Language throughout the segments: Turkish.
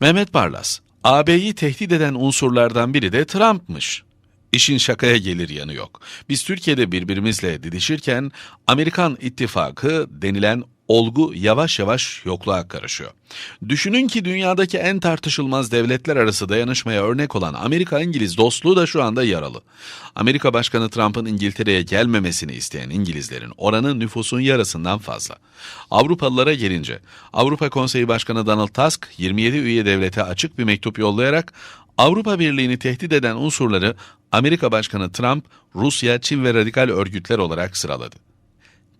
Mehmet Barlas, AB'yi tehdit eden unsurlardan biri de Trump'mış. İşin şakaya gelir yanı yok. Biz Türkiye'de birbirimizle didişirken Amerikan ittifakı denilen olgu yavaş yavaş yokluğa karışıyor. Düşünün ki dünyadaki en tartışılmaz devletler arası dayanışmaya örnek olan Amerika-İngiliz dostluğu da şu anda yaralı. Amerika Başkanı Trump'ın İngiltere'ye gelmemesini isteyen İngilizlerin oranı nüfusun yarısından fazla. Avrupalılara gelince, Avrupa Konseyi Başkanı Donald Tusk 27 üye devlete açık bir mektup yollayarak Avrupa Birliği'ni tehdit eden unsurları Amerika Başkanı Trump, Rusya, Çin ve radikal örgütler olarak sıraladı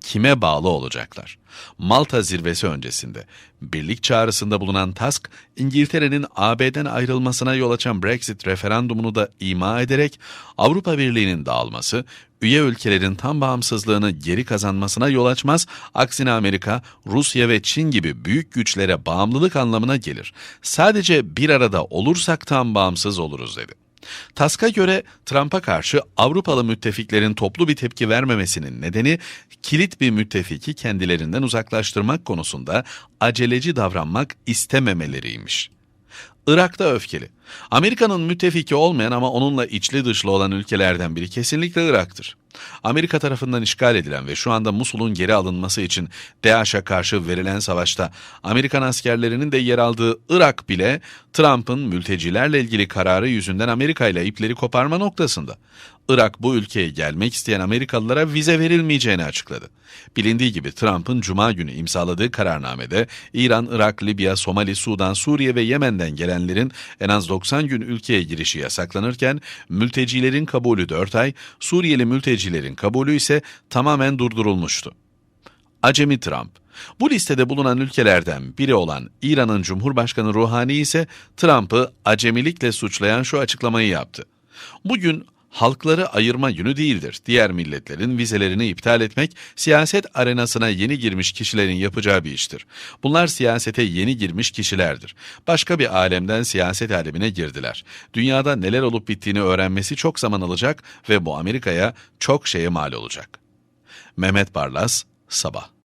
kime bağlı olacaklar? Malta zirvesi öncesinde birlik çağrısında bulunan Tusk, İngiltere'nin AB'den ayrılmasına yol açan Brexit referandumunu da ima ederek Avrupa Birliği'nin dağılması, üye ülkelerin tam bağımsızlığını geri kazanmasına yol açmaz, aksine Amerika, Rusya ve Çin gibi büyük güçlere bağımlılık anlamına gelir. Sadece bir arada olursak tam bağımsız oluruz dedi. Task'a göre Trump'a karşı Avrupalı müttefiklerin toplu bir tepki vermemesinin nedeni kilit bir müttefiki kendilerinden uzaklaştırmak konusunda aceleci davranmak istememeleriymiş. Irak'ta öfkeli. Amerika'nın müttefiki olmayan ama onunla içli dışlı olan ülkelerden biri kesinlikle Irak'tır. Amerika tarafından işgal edilen ve şu anda Musul'un geri alınması için DAEŞ'e karşı verilen savaşta Amerikan askerlerinin de yer aldığı Irak bile Trump'ın mültecilerle ilgili kararı yüzünden Amerika ile ipleri koparma noktasında. Irak bu ülkeye gelmek isteyen Amerikalılara vize verilmeyeceğini açıkladı. Bilindiği gibi Trump'ın Cuma günü imzaladığı kararnamede İran, Irak, Libya, Somali, Sudan, Suriye ve Yemen'den gelenlerin en az 90 gün ülkeye girişi yasaklanırken mültecilerin kabulü 4 ay, Suriyeli mültecilerin kabulü ise tamamen durdurulmuştu. Acemi Trump bu listede bulunan ülkelerden biri olan İran'ın Cumhurbaşkanı Ruhani ise Trump'ı acemilikle suçlayan şu açıklamayı yaptı. Bugün halkları ayırma günü değildir. Diğer milletlerin vizelerini iptal etmek siyaset arenasına yeni girmiş kişilerin yapacağı bir iştir. Bunlar siyasete yeni girmiş kişilerdir. Başka bir alemden siyaset alemine girdiler. Dünyada neler olup bittiğini öğrenmesi çok zaman alacak ve bu Amerika'ya çok şeye mal olacak. Mehmet Barlas, Sabah